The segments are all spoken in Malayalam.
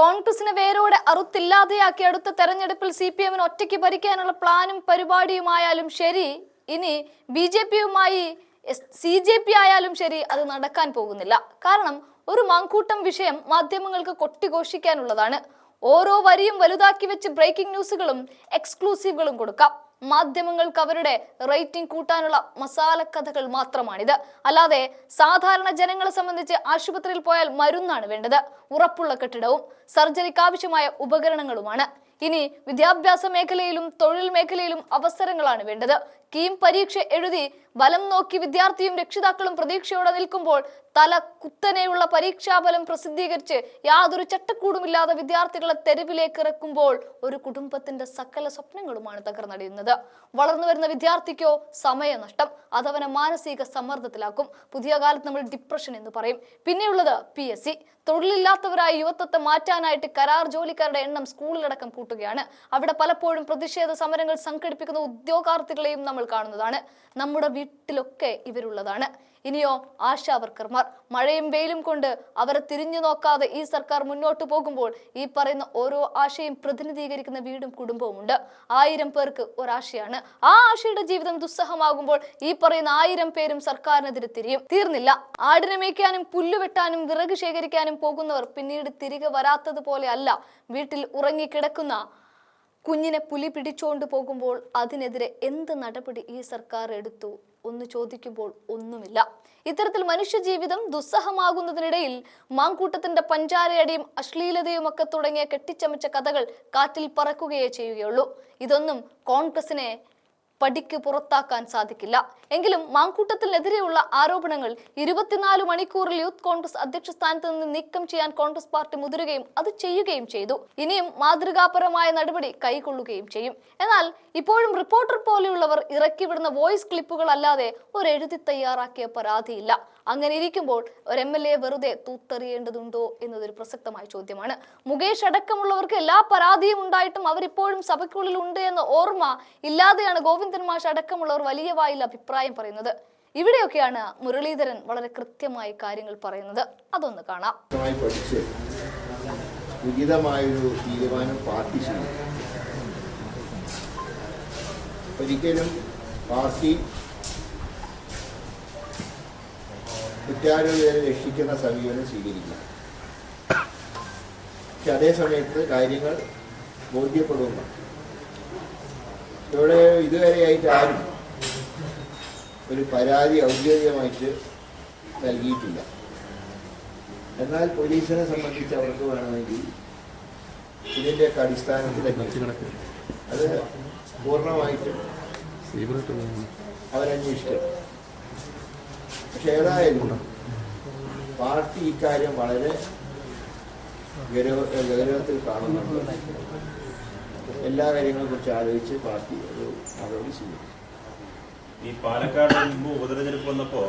കോൺഗ്രസിനെ വേരോടെ അറുത്തില്ലാതെയാക്കി അടുത്ത തെരഞ്ഞെടുപ്പിൽ സി പി എമ്മിന് ഒറ്റയ്ക്ക് ഭരിക്കാനുള്ള പ്ലാനും പരിപാടിയുമായാലും ശരി ഇനി ബി ജെ പിയുമായി സി ജെ പി ആയാലും ശരി അത് നടക്കാൻ പോകുന്നില്ല. കാരണം ഒരു മാങ്കൂട്ടം വിഷയം മാധ്യമങ്ങൾക്ക് കൊട്ടിഘോഷിക്കാനുള്ളതാണ്. ഓരോ വരിയും വലുതാക്കി വെച്ച് ബ്രേക്കിംഗ് ന്യൂസുകളും എക്സ്ക്ലൂസീവുകളും കൊടുക്കാം. മാധ്യമങ്ങൾക്ക് അവരുടെ റേറ്റിംഗ് കൂട്ടാനുള്ള മസാല കഥകൾ മാത്രമാണിത്. അല്ലാതെ സാധാരണ ജനങ്ങളെ സംബന്ധിച്ച് ആശുപത്രിയിൽ പോയാൽ മരുന്നാണ് വേണ്ടത്. ഉറപ്പുള്ള കെട്ടിടവും സർജറിക്ക് ആവശ്യമായ ഉപകരണങ്ങളുമാണ്. ഇനി വിദ്യാഭ്യാസ മേഖലയിലും തൊഴിൽ മേഖലയിലും അവസരങ്ങളാണ് വേണ്ടത്. കീം പരീക്ഷ എഴുതി ബലം നോക്കി വിദ്യാർത്ഥിയും രക്ഷിതാക്കളും പ്രതീക്ഷയോടെ നിൽക്കുമ്പോൾ തല കുത്തനെയുള്ള പരീക്ഷാഫലം പ്രസിദ്ധീകരിച്ച് യാതൊരു ചട്ടക്കൂടുമില്ലാതെ വിദ്യാർത്ഥികളെ തെരുവിലേക്ക് ഇറക്കുമ്പോൾ ഒരു കുടുംബത്തിന്റെ സകല സ്വപ്നങ്ങളുമാണ് തകർന്നടിയുന്നത്. വളർന്നു വരുന്ന വിദ്യാർത്ഥിക്കോ സമയനഷ്ടം അതവനെ മാനസിക സമ്മർദ്ദത്തിലാക്കും. പുതിയ കാലത്ത് നമ്മൾ ഡിപ്രഷൻ എന്ന് പറയും. പിന്നെയുള്ളത് പി എസ് സി തൊഴിലില്ലാത്തവരായ യുവത്വത്തെ മാറ്റാനായിട്ട് കരാർ ജോലിക്കാരുടെ എണ്ണം സ്കൂളിലടക്കം കൂട്ടുകയാണ് അവിടെ പലപ്പോഴും പ്രതിഷേധ സമരങ്ങൾ സംഘടിപ്പിക്കുന്ന ഉദ്യോഗാർത്ഥികളെയും നമ്മൾ കാണുന്നതാണ്. നമ്മുടെ വീട്ടിലൊക്കെ ഇവരുള്ളതാണ്. ഇനിയോ ആശാ വർക്കർമാർ മഴയും വെയിലും കൊണ്ട് അവരെ തിരിഞ്ഞു നോക്കാതെ ഈ സർക്കാർ മുന്നോട്ട് പോകുമ്പോൾ ഈ പറയുന്ന ഓരോ ആശയും പ്രതിനിധീകരിക്കുന്ന വീടും കുടുംബവും ഉണ്ട്. ആയിരം പേർക്ക് ഒരാശയാണ്. ആ ആശയുടെ ജീവിതം ദുസ്സഹമാകുമ്പോൾ ഈ പറയുന്ന ആയിരം പേരും സർക്കാരിനെതിരെ തിരിയും. തീർന്നില്ല. ആടിനെ മേയ്ക്കാനും പുല്ലുവെട്ടാനും വിറക് ശേഖരിക്കാനും പോകുന്നവർ പിന്നീട് തിരികെ വരാത്തതുപോലെ അല്ല. വീട്ടിൽ ഉറങ്ങിക്കിടക്കുന്ന കുഞ്ഞിനെ പുലി പിടിച്ചുകൊണ്ട് പോകുമ്പോൾ അതിനെതിരെ എന്ത് നടപടി ഈ സർക്കാർ എടുത്തു ഒന്ന് ചോദിക്കുമ്പോൾ ഒന്നുമില്ല. ഇത്തരത്തിൽ മനുഷ്യജീവിതം ദുസ്സഹമാകുന്നതിനിടയിൽ മാങ്കൂട്ടത്തിന്റെ പഞ്ചാരയടിയും അശ്ലീലതയും ഒക്കെ തുടങ്ങിയ കെട്ടിച്ചമച്ച കഥകൾ കാറ്റിൽ പറക്കുകയേ ചെയ്യുകയുള്ളൂ. ഇതൊന്നും കോൺഗ്രസിനെ പടിക്ക് പുറത്താക്കാൻ സാധിക്കില്ല. എങ്കിലും മാങ്കൂട്ടത്തിനെതിരെയുള്ള ആരോപണങ്ങൾ ഇരുപത്തിനാല് മണിക്കൂറിൽ യൂത്ത് കോൺഗ്രസ് അധ്യക്ഷ സ്ഥാനത്ത് നിന്ന് നീക്കം ചെയ്യാൻ കോൺഗ്രസ് പാർട്ടി മുതിരുകയും അത് ചെയ്യുകയും ചെയ്തു. ഇനിയും മാതൃകാപരമായ നടപടി കൈക്കൊള്ളുകയും ചെയ്യും. എന്നാൽ ഇപ്പോഴും റിപ്പോർട്ടർ പോലെയുള്ളവർ ഇറക്കിവിടുന്ന വോയിസ് ക്ലിപ്പുകൾ അല്ലാതെ ഒരു എഴുതി തയ്യാറാക്കിയ പരാതിയില്ല. അങ്ങനെ ഇരിക്കുമ്പോൾ ഒരു എം എൽ എ വെറുതെ തൂത്തെറിയേണ്ടതുണ്ടോ എന്നതൊരു പ്രസക്തമായ ചോദ്യമാണ്. മുകേഷ് അടക്കമുള്ളവർക്ക് എല്ലാ പരാതിയും ഉണ്ടായിട്ടും അവരിപ്പോഴും സഭയ്ക്കുള്ളിൽ ഉണ്ട് എന്ന ഓർമ്മ ഇല്ലാതെയാണ് ഗോവിന്ദൻ മാഷ് അടക്കമുള്ളവർ വലിയ വായിൽ അഭിപ്രായം പറയുന്നത്. ഇവിടെയൊക്കെയാണ് മുരളീധരൻ വളരെ കൃത്യമായി കാര്യങ്ങൾ പറയുന്നത്. അതൊന്ന് കാണാം. ഉചിതമായൊരു തീരുമാനം പാർട്ടി ചെയ്യും ഒരിക്കലും പാർട്ടി കുറ്റാരോപിതരെ രക്ഷിക്കുന്ന സമീപനം സ്വീകരിക്കുക പക്ഷെ അതേ സമയത്ത് കാര്യങ്ങൾ ബോധ്യപ്പെടുന്നു ഇവിടെ ഇതുവരെയായിട്ട് ആരും ഒരു പരാതി ഔദ്യോഗികമായിട്ട് നൽകിയിട്ടില്ല. എന്നാൽ പോലീസിനെ സംബന്ധിച്ച് അവർക്ക് വേണമെങ്കിൽ ഇതിന്റെയൊക്കെ അടിസ്ഥാനത്തിൽ അത് പൂർണമായിട്ടും അവരന്വേഷിക്കും പക്ഷെ ഏതായാലും പാർട്ടി ഇക്കാര്യം വളരെ ഗൗരവ ഗൗരവത്തിൽ കാണുന്നുണ്ട്. എല്ലാ കാര്യങ്ങളെ കുറിച്ച് ആലോചിച്ച് പാർട്ടി ഒരു നടപടി സ്വീകരിച്ചു. ഈ പാലക്കാട് മുമ്പ് ഉപതെരഞ്ഞെടുപ്പ് വന്നപ്പോ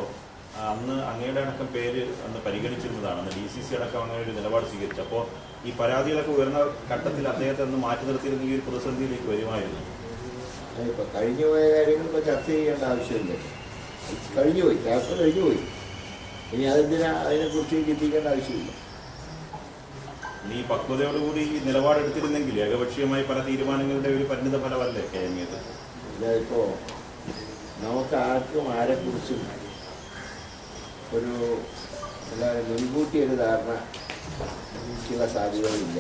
അന്ന് അങ്ങയുടെ അടക്കം പേര് അന്ന് പരിഗണിച്ചിരുന്നതാണ്. അന്ന് ഡി സി സി അടക്കം അങ്ങനെ ഒരു നിലപാട് സ്വീകരിച്ചു. അപ്പോൾ ഈ പരാതികളൊക്കെ ഉയർന്ന ഘട്ടത്തിൽ അദ്ദേഹത്തെ ഒന്ന് മാറ്റി നിർത്തിയിരുന്നെങ്കിൽ ഈ ഒരു പ്രതിസന്ധിയിലേക്ക് വരുമായിരുന്നു. ഇപ്പൊ കഴിഞ്ഞു പോയ കാര്യങ്ങൾ ഇപ്പൊ ചർച്ച ചെയ്യേണ്ട ആവശ്യമില്ല. കഴിഞ്ഞുപോയി ചർച്ച കഴിഞ്ഞുപോയി ഇനി അതെന്തിനാ അതിനെക്കുറിച്ച് ചിന്തിക്കേണ്ട ആവശ്യമില്ല. ഈ പക്വതയോടുകൂടി നിലപാടെടുത്തിരുന്നെങ്കിൽ ഏകപക്ഷീയമായി പല തീരുമാനങ്ങളുടെ ഒരു പരിണിത ഫലമല്ലേ കെ എം നമുക്ക് ആർക്കും ആരെക്കുറിച്ചും ഒരു എന്താ പറയുക മുൻകൂട്ടി ഒരു ധാരണ ചില സാധ്യതകളില്ല.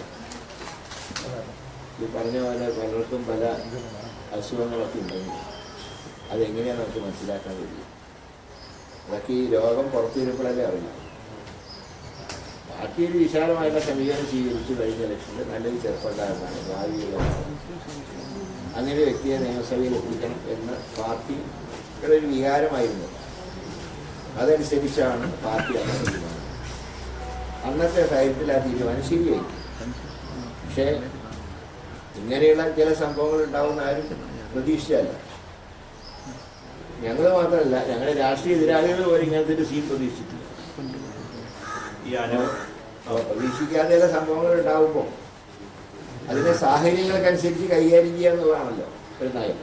ഈ പറഞ്ഞ പോലെ പലർക്കും പല അസുഖങ്ങളൊക്കെ ഉണ്ടെങ്കിൽ അതെങ്ങനെയാണ് നമുക്ക് മനസ്സിലാക്കാൻ കഴിയും. അതൊക്കെ ഈ രോഗം പുറത്തു വരുമ്പോഴല്ലേ അറിയാം. പാർട്ടി ഒരു വിശാലമായിട്ടുള്ള സമീപനം സ്വീകരിച്ചു കഴിഞ്ഞ ലക്ഷ്യത്തിൽ നല്ലൊരു ചെറുപ്പക്കാരനാണ്. ഭാവിയിലുള്ള അങ്ങനെ വ്യക്തിയെ നിയമസഭയിൽ എത്തിക്കണം എന്ന് പാർട്ടിയുടെ ഒരു വികാരമായിരുന്നു. അതനുസരിച്ചാണ് പാർട്ടി അന്ന് തീരുമാനം അന്നത്തെ സാഹചര്യത്തിൽ ആ തീരുമാനം ശരിയായി. പക്ഷേ ഇങ്ങനെയുള്ള ചില സംഭവങ്ങൾ ഉണ്ടാവുന്ന ആരും പ്രതീക്ഷിച്ചല്ല ഞങ്ങൾ മാത്രമല്ല ഞങ്ങളുടെ രാഷ്ട്രീയ എതിരാളികൾ പോലും ഇങ്ങനത്തെ ഒരു സീൻ പ്രതീക്ഷിച്ചിട്ടില്ല. ഈ അനു അപ്പോൾ പ്രതീക്ഷിക്കാത്ത ചില സംഭവങ്ങൾ ഉണ്ടാകുമ്പോൾ അതിന്റെ സാഹചര്യങ്ങൾക്കനുസരിച്ച് കൈകാര്യം ചെയ്യാന്നുള്ളതാണല്ലോ ഒരു നയം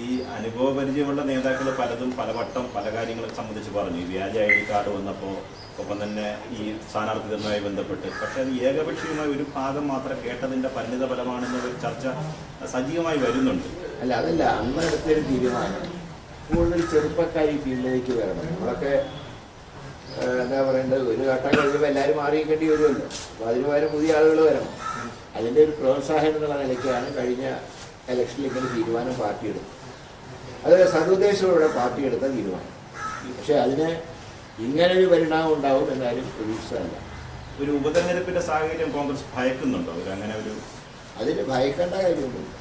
ഈ അനുഭവ പരിചയമുള്ള നേതാക്കൾ പലതും പലവട്ടം പല കാര്യങ്ങളെ സംബന്ധിച്ച് പറഞ്ഞു. ഈ വ്യാജ ഐ ഡി കാർഡ് വന്നപ്പോൾ ഒപ്പം തന്നെ ഈ സ്ഥാനാർത്ഥികളുമായി ബന്ധപ്പെട്ട്. പക്ഷേ അത് ഏകപക്ഷീയമായ ഒരു ഭാഗം മാത്രം കേട്ടതിന്റെ പരിണിത ഫലമാണെന്നൊരു ചർച്ച സജീവമായി വരുന്നുണ്ട്. അല്ല അതല്ല അന്ന് എടുത്തൊരു തീരുമാനം. കൂടുതൽ ചെറുപ്പക്കാർ ഈ ഫീൽഡിലേക്ക് വരണം. നമ്മളൊക്കെ എന്താ പറയേണ്ടത്? ഒരു ഘട്ടം കഴിയുമ്പോൾ എല്ലാവരും മാറിയിക്കേണ്ടി വരുമല്ലോ. അപ്പോൾ അതിന് പകരം പുതിയ ആളുകൾ വരണം. അതിന്റെ ഒരു പ്രോത്സാഹനം എന്നുള്ള നിലയ്ക്കാണ് കഴിഞ്ഞ ഇലക്ഷനിൽ ഇങ്ങനെ തീരുമാനം പാർട്ടി എടുത്തത്. അത് സർവദേശങ്ങളുടെ പാർട്ടി എടുത്ത തീരുമാനം. പക്ഷേ അതിന് ഇങ്ങനെ ഒരു പരിണാമം ഉണ്ടാവും എന്നാലും പ്രതീക്ഷിച്ചതല്ല. ഒരു ഉപതെരഞ്ഞെടുപ്പിന്റെ സാഹചര്യം കോൺഗ്രസ് ഭയക്കുന്നുണ്ടോ? അങ്ങനെ ഒരു അതിന് ഭയക്കേണ്ട കാര്യമൊന്നുമില്ല.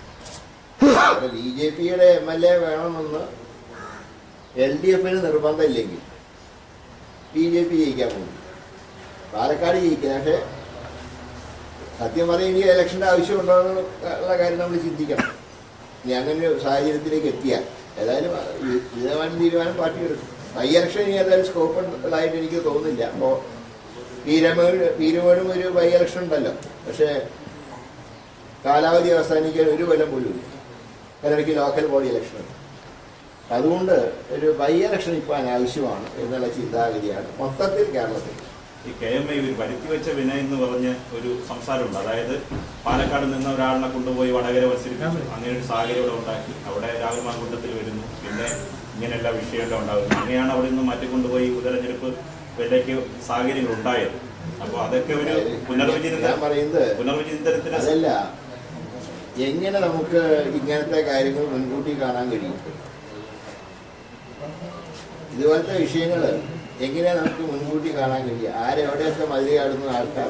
ബി ജെ പിയുടെ എം എൽ എ വേണമെന്ന് എൽ ഡി എഫിന് നിർബന്ധമില്ലെങ്കിൽ ബി ജെ പി ജയിക്കാൻ പോകുന്നു. പാലക്കാട് ജയിക്കുക പക്ഷേ സത്യം പറഞ്ഞാൽ ഇനി ഇലക്ഷന്റെ ആവശ്യമുണ്ടോ എന്നുള്ള കാര്യം നമ്മൾ ചിന്തിക്കണം. ഇനി അങ്ങനെ ഒരു സാഹചര്യത്തിലേക്ക് എത്തിയാൽ ഏതായാലും തീരുമാനം തീരുമാനം പാർട്ടി എടുക്കും. ബൈ ഇലക്ഷൻ ഇനി ഏതായാലും സ്കോപ്പ് ഉള്ളതായിട്ട് എനിക്ക് തോന്നുന്നില്ല. അപ്പോൾ പീരമേട് പീരുമേടും ഒരു ബൈ ഇലക്ഷൻ ഉണ്ടല്ലോ. പക്ഷേ കാലാവധി അവസാനിക്കാൻ ഒരു കൊല്ലം പോലും ഇല്ല. അതിനിടയ്ക്ക് ലോക്കൽ ബോഡി ഇലക്ഷൻ ഉണ്ട്. അതുകൊണ്ട് ഒരു ബൈ ഇലക്ഷൻ ഇപ്പൊ അനാവശ്യമാണ് എന്നുള്ള ചിന്താഗതിയാണ് മൊത്തത്തിൽ കേരളത്തിൽ. ഈ കെ എം ഐ ഒരു വരുത്തി വെച്ച വിന എന്ന് പറഞ്ഞ് ഒരു സംസാരമുണ്ട്. അതായത് പാലക്കാട് നിന്ന് ഒരാളിനെ കൊണ്ടുപോയി വടകര മത്സരിപ്പിച്ചു. അങ്ങനെ ഒരു സാഹചര്യം ഇവിടെ ഉണ്ടാക്കി. അവിടെ രാഹുൽ മാങ്കുണ്ടത്തിൽ വരുന്നു. പിന്നെ ഇങ്ങനെയുള്ള വിഷയമെല്ലാം ഉണ്ടാകുന്നു. അങ്ങനെയാണ് അവിടെ നിന്ന് മാറ്റിക്കൊണ്ടുപോയി ഉപതെരഞ്ഞെടുപ്പ് വിലയ്ക്ക് സാഹചര്യങ്ങൾ ഉണ്ടായത്. അപ്പോൾ അതൊക്കെ ഒരു പുനർവിചിന്തനത്തിന് അതല്ല എങ്ങനെ നമുക്ക് ഇങ്ങനത്തെ കാര്യങ്ങൾ മുൻകൂട്ടി കാണാൻ കഴിയും? ഇതുപോലത്തെ വിഷയങ്ങൾ എങ്ങനെ നമുക്ക് മുൻകൂട്ടി കാണാൻ കഴിയുക? ആരെവിടെയൊക്കെ മതിലിയാടുന്ന ആൾക്കാർ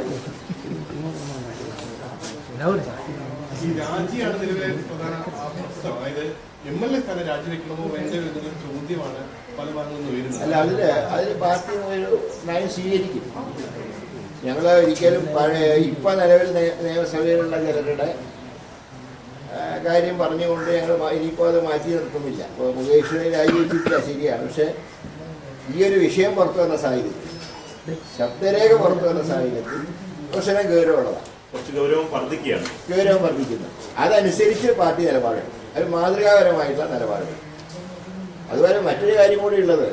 ഈ രാജിയാണ് നിലവിലെ പ്രധാന പ്രശ്നം അതായത് എം എൽ എ സ്ഥാനം രാജിവെക്കണമോ വേണ്ടയോ എന്നൊരു ചോദ്യമാണ് പല ഭാഗങ്ങളിൽ നിന്ന് വരുന്നത് അല്ല അതിൽ അതിൽ പാർട്ടി ഒരു നയം സ്വീകരിക്കും. ഞങ്ങൾ ഒരിക്കലും പഴയ ഇപ്പൊ നിലവിൽ നയ- നിയമസഭയിലുള്ള ചിലരുടെ കാര്യം പറഞ്ഞുകൊണ്ട് ഞങ്ങൾ ഇനിയിപ്പോൾ അത് മാറ്റി നിർത്തുന്നില്ല. ഇപ്പോൾ മുകേഷിനെ രാജിവെച്ചിട്ടില്ല ശരിയാണ്. പക്ഷേ ഈ ഒരു വിഷയം പുറത്തു വന്ന സാഹചര്യത്തിൽ ശബ്ദരേഖ പുറത്തു വന്ന സാഹചര്യത്തിൽ പ്രശ്നം ഗൗരവമുള്ളതാണ്. കുറച്ച് ഗൗരവം വർദ്ധിക്കുകയാണ്. ഗൗരവം വർദ്ധിക്കുന്നു. അതനുസരിച്ച് പാർട്ടി നിലപാടുകൾ അത് മാതൃകാപരമായിട്ടുള്ള നിലപാടുകൾ. അതുപോലെ മറ്റൊരു കാര്യം കൂടി ഉള്ളത്.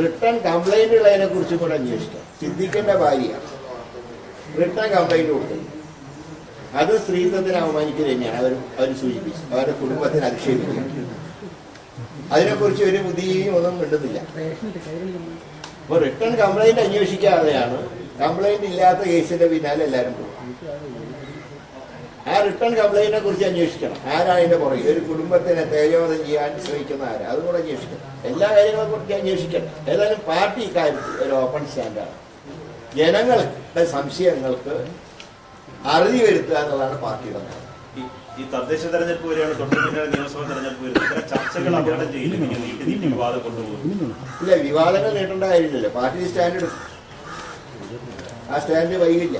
റിട്ടേൺ കംപ്ലൈന്റ് ഉള്ളതിനെ കുറിച്ചും കൂടെ അന്വേഷിക്കാം. സിദ്ധിക്കേണ്ട ഭാര്യ റിട്ടേൺ കംപ്ലൈന്റ് കൊടുക്കുന്നു അത് സ്ത്രീത്വത്തിന് അവമാനിക്കുക തന്നെയാണ് അവർ അവർ സൂചിപ്പിച്ചു. അവരുടെ കുടുംബത്തിന് അധിക്ഷേപിക്കുക അതിനെക്കുറിച്ച് ഒരു ബുദ്ധിയും ഒന്നും കിട്ടുന്നില്ല. അപ്പോൾ റിട്ടേൺ കംപ്ലൈന്റ് അന്വേഷിക്കാതെയാണ് കംപ്ലൈന്റ് ഇല്ലാത്ത കേസിന്റെ പിന്നാലെ എല്ലാവരും പോകും. ആ റിട്ടേൺ കംപ്ലൈന്റിനെ കുറിച്ച് അന്വേഷിക്കണം. ആരാണ് അതിന്റെ ഒരു കുടുംബത്തിനെ തേജോധം ചെയ്യാൻ ശ്രമിക്കുന്ന ആരാ? അതും കൂടെ അന്വേഷിക്കണം. എല്ലാ കാര്യങ്ങളെ കുറിച്ച് അന്വേഷിക്കണം. ഏതായാലും പാർട്ടി ഇക്കാര്യത്തിൽ ഒരു ഓപ്പൺ സ്റ്റാൻഡാണ് ജനങ്ങളുടെ സംശയങ്ങൾക്ക് അറുതി വരുത്തുക എന്നുള്ളതാണ് പാർട്ടിയുടെ നയം ഈ തദ്ദേശ തെരഞ്ഞെടുപ്പ് വരെയാണ് തൊട്ട് പിന്നാലെ നിയമസഭാ തെരഞ്ഞെടുപ്പ് വരുന്നത്. ഇത്തരം ചർച്ചകൾ അപകടം വിവാദം കൊണ്ടുപോകും. ഇല്ല വിവാദങ്ങൾ നേട്ടേണ്ട കാര്യമില്ലല്ലോ. പാർട്ടി സ്റ്റാൻഡ് എടുക്കും ആ സ്റ്റാൻഡ് വൈകില്ല.